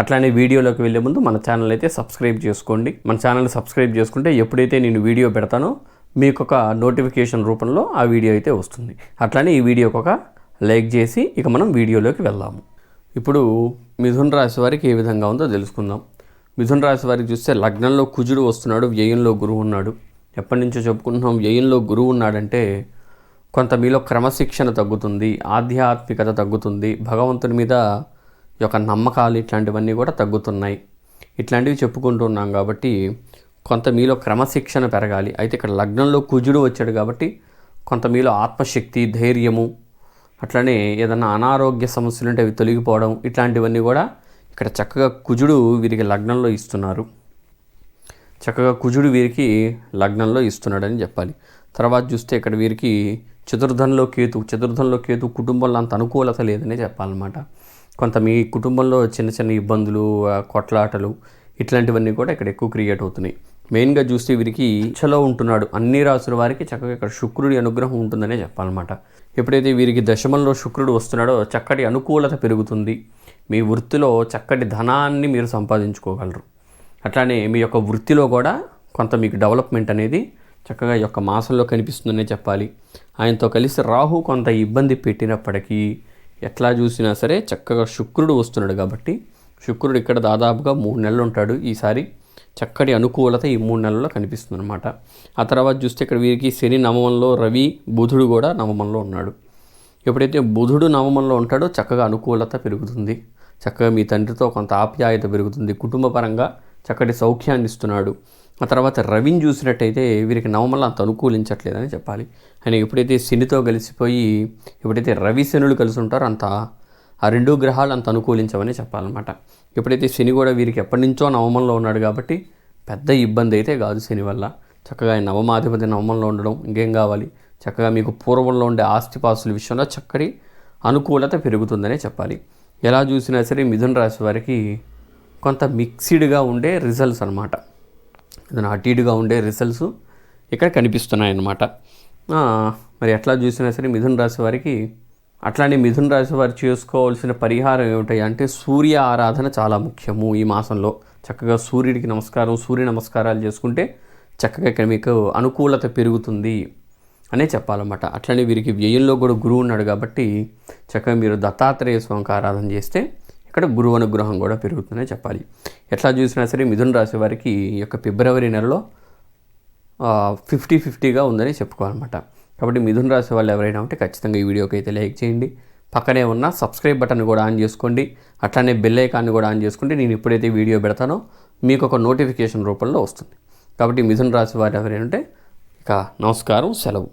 అట్లానే వీడియోలోకి వెళ్ళే ముందు మన ఛానల్ అయితే సబ్స్క్రైబ్ చేసుకోండి. మన ఛానల్ సబ్స్క్రైబ్ చేసుకుంటే ఎప్పుడైతే నేను వీడియో పెడతానో మీకు ఒక నోటిఫికేషన్ రూపంలో ఆ వీడియో అయితే వస్తుంది. అట్లానే ఈ వీడియోకి ఒక లైక్ చేసి ఇక మనం వీడియోలోకి వెళ్దాము. ఇప్పుడు మిథున్ రాశి వారికి ఏ విధంగా ఉందో తెలుసుకుందాం. మిథున్ రాశి వారికి చూస్తే లగ్నంలో కుజుడు వస్తున్నాడు వ్యయంలో గురువు ఉన్నాడు. ఎప్పటి నుంచో చెప్పుకుంటున్నాం వ్యయంలో గురువు ఉన్నాడంటే కొంత మీలో క్రమశిక్షణ తగ్గుతుంది ఆధ్యాత్మికత తగ్గుతుంది భగవంతుని మీద యొక్క నమ్మకాలు ఇట్లాంటివన్నీ కూడా తగ్గుతున్నాయి. ఇట్లాంటివి చెప్పుకుంటున్నాం కాబట్టి కొంత మీలో క్రమశిక్షణ పెరగాలి. అయితే ఇక్కడ లగ్నంలో కుజుడు వచ్చాడు కాబట్టి కొంత మీలో ఆత్మశక్తి ధైర్యము అట్లనే ఏదన్నా అనారోగ్య సమస్యలు ఉంటే అవి తొలగిపోవడం ఇట్లాంటివన్నీ కూడా ఇక్కడ చక్కగా కుజుడు వీరికి లగ్నంలో ఇస్తున్నారు. చక్కగా కుజుడు వీరికి లగ్నంలో ఇస్తున్నాడని చెప్పాలి. తర్వాత చూస్తే ఇక్కడ వీరికి చతుర్థంలో కేతు చతుర్థంలో కేతు కుటుంబంలో అంత అనుకూలత లేదనే చెప్పాలన్నమాట. కొంత మీ కుటుంబంలో చిన్న చిన్న ఇబ్బందులు కొట్లాటలు ఇట్లాంటివన్నీ కూడా ఇక్కడ ఎక్కువ క్రియేట్ అవుతున్నాయి. మెయిన్గా చూస్తే వీరికి ఇచ్చలో ఉంటున్నాడు. అన్ని రాసుల వారికి చక్కగా ఇక్కడ శుక్రుడి అనుగ్రహం ఉంటుందనే చెప్పాలన్నమాట. ఎప్పుడైతే వీరికి దశమంలో శుక్రుడు వస్తున్నాడో చక్కటి అనుకూలత పెరుగుతుంది. మీ వృత్తిలో చక్కటి ధనాన్ని మీరు సంపాదించుకోగలరు. అట్లానే మీ యొక్క వృత్తిలో కూడా కొంత మీకు డెవలప్మెంట్ అనేది చక్కగా ఈ యొక్క మాసంలో కనిపిస్తుందనే చెప్పాలి. ఆయనతో కలిసి రాహు కొంత ఇబ్బంది పెట్టినప్పటికీ ఎట్లా చూసినా సరే చక్కగా శుక్రుడు వస్తున్నాడు కాబట్టి శుక్రుడు ఇక్కడ దాదాపుగా మూడు నెలలు ఉంటాడు. ఈసారి చక్కటి అనుకూలత ఈ మూడు నెలల్లో కనిపిస్తుంది అనమాట ఆ తర్వాత చూస్తే ఇక్కడ వీరికి శని నవమంలో రవి బుధుడు కూడా నవమంలో ఉన్నాడు. ఎప్పుడైతే బుధుడు నవమంలో ఉంటాడో చక్కగా అనుకూలత పెరుగుతుంది. చక్కగా మీ తండ్రితో కొంత ఆప్యాయత పెరుగుతుంది. కుటుంబపరంగా చక్కటి సౌఖ్యాన్ని ఇస్తున్నాడు. ఆ తర్వాత రవిని చూసినట్టయితే వీరికి నవమల అంత అనుకూలించట్లేదని చెప్పాలి. ఆయన ఎప్పుడైతే శనితో కలిసిపోయి ఎప్పుడైతే రవి శనులు కలిసి ఉంటారో అంత ఆ రెండు గ్రహాలు అంత అనుకూలించవని చెప్పాలన్నమాట. ఎప్పుడైతే శని కూడా వీరికి ఎప్పటి నుంచో నవమంలో ఉన్నాడు కాబట్టి పెద్ద ఇబ్బంది అయితే కాదు శని వల్ల. చక్కగా ఆయన నవమాధిపతి నవమంలో ఉండడం ఇంకేం కావాలి? చక్కగా మీకు పూర్వంలో ఉండే ఆస్తిపాస్తుల విషయంలో చక్కటి అనుకూలత పెరుగుతుందనే చెప్పాలి. ఎలా చూసినా సరే మిథున రాశి వారికి కొంత మిక్సిడ్గా ఉండే రిజల్ట్స్ అనమాట ఏదైనా అటు ఇటుగా ఉండే రిజల్ట్స్ ఇక్కడ కనిపిస్తున్నాయి అన్నమాట మరి ఎట్లా చూసినా సరే మిథున రాశి వారికి అట్లానే మిథున రాశి వారు చేసుకోవాల్సిన పరిహారం ఏమిటాయి అంటే సూర్య ఆరాధన చాలా ముఖ్యము ఈ మాసంలో. చక్కగా సూర్యుడికి నమస్కారం సూర్య నమస్కారాలు చేసుకుంటే చక్కగా ఇక్కడ మీకు అనుకూలత పెరుగుతుంది అనే చెప్పాలన్నమాట. అట్లనే వీరికి వ్యయంలో కూడా గురువు ఉన్నాడు కాబట్టి చక్కగా మీరు దత్తాత్రేయ స్వామికి ఆరాధన చేస్తే ఇక్కడ గురువు అనుగ్రహం కూడా పెరుగుతుందనే చెప్పాలి. ఎట్లా చూసినా సరే మిథున రాశి వారికి ఈ యొక్క ఫిబ్రవరి నెలలో ఫిఫ్టీ ఫిఫ్టీగా ఉందని చెప్పుకోవాలన్నమాట. కాబట్టి మిథున రాశి వాళ్ళు ఎవరైనా ఉంటే ఖచ్చితంగా ఈ వీడియోకి అయితే లైక్ చేయండి. పక్కనే ఉన్న సబ్స్క్రైబ్ బటన్ కూడా ఆన్ చేసుకోండి. అట్లానే బెల్ ఐకాన్ని కూడా ఆన్ చేసుకుంటే నేను ఎప్పుడైతే వీడియో పెడతానో మీకు ఒక నోటిఫికేషన్ రూపంలో వస్తుంది. కాబట్టి మిథున రాశి వారు ఎవరైనా ఉంటే ఇక నమస్కారం సెలవు.